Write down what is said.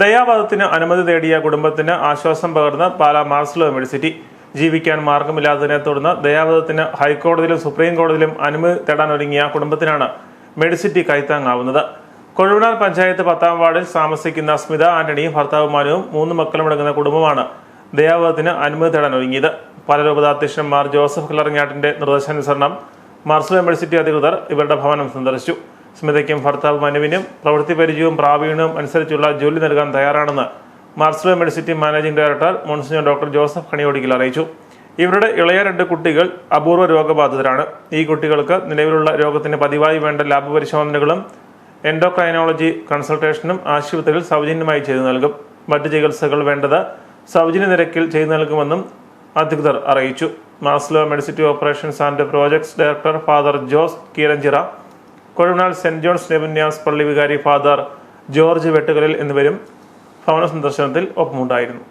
ദയാവാദത്തിന് അനുമതി തേടിയ കുടുംബത്തിന് ആശ്വാസം പകർന്ന് പാലാ മാർസലോ യൂണിവേഴ്സിറ്റി ജീവിക്കാൻ മാർഗമില്ലാത്തതിനെ തുടർന്ന് ദയാവാദത്തിന് ഹൈക്കോടതിയിലും സുപ്രീം കോടതിയിലും അനുമതി തേടാനൊരുങ്ങിയ കുടുംബത്തിനാണ് മെഡിസിറ്റി കൈത്താങ്ങാവുന്നത്. കൊഴുവനാൽ പഞ്ചായത്ത് പത്താം വാർഡിൽ താമസിക്കുന്ന സ്മിത ആന്റണിയും ഭർത്താവ് മാനുവും മൂന്ന് മക്കളും അടങ്ങുന്ന കുടുംബമാണ് ദയാവാദത്തിന് അനുമതി തേടാൻ ഒരുങ്ങിയത്. പലരൂപതാധ്യക്ഷൻ മാർ ജോസഫ് കിളറിങ്ങാട്ടിന്റെ നിർദ്ദേശാനുസരണം മാർസൽ യൂണിവേഴ്സിറ്റി അധികൃതർ ഇവരുടെ ഭവനം സന്ദർശിച്ചു. സ്മിതയ്ക്കും ഭർത്താവ് മനുവിനും പ്രവൃത്തി പരിചയവും പ്രാവീണ്യവും അനുസരിച്ചുള്ള ജോലി നൽകാൻ തയ്യാറാണെന്ന് Maslow medicity managing director monsignor doctor Joseph Kaniyodickal അറിയിച്ചു. ഇവരുടെ ഇളയ രണ്ട് കുട്ടികൾ അപൂർവ രോഗബാധിതരാണ്. ഈ കുട്ടികൾക്ക് നിലവിലുള്ള രോഗത്തിന് പതിവായി വേണ്ട ലാബ് പരിശോധനകളും എൻഡോക്രൈനോളജി കൺസൾട്ടേഷനും ആശുപത്രിയിൽ സൗജന്യമായി ചെയ്തു നൽകും. മറ്റ് ചികിത്സകൾ വേണ്ടത് സൗജന്യ നിരക്കിൽ ചെയ്തു നൽകുമെന്നും അധികൃതർ അറിയിച്ചു. Maslow medicity operations and projects director father Jose Keeranchira കൊഴുനാൾ saint John's ലെബന്യാസ് പള്ളി വികാരി ഫാദർ ജോർജ് വെട്ടുകലിൽ എന്നിവരും ഭവന സന്ദർശനത്തിൽ ഒപ്പമുണ്ടായിരുന്നു.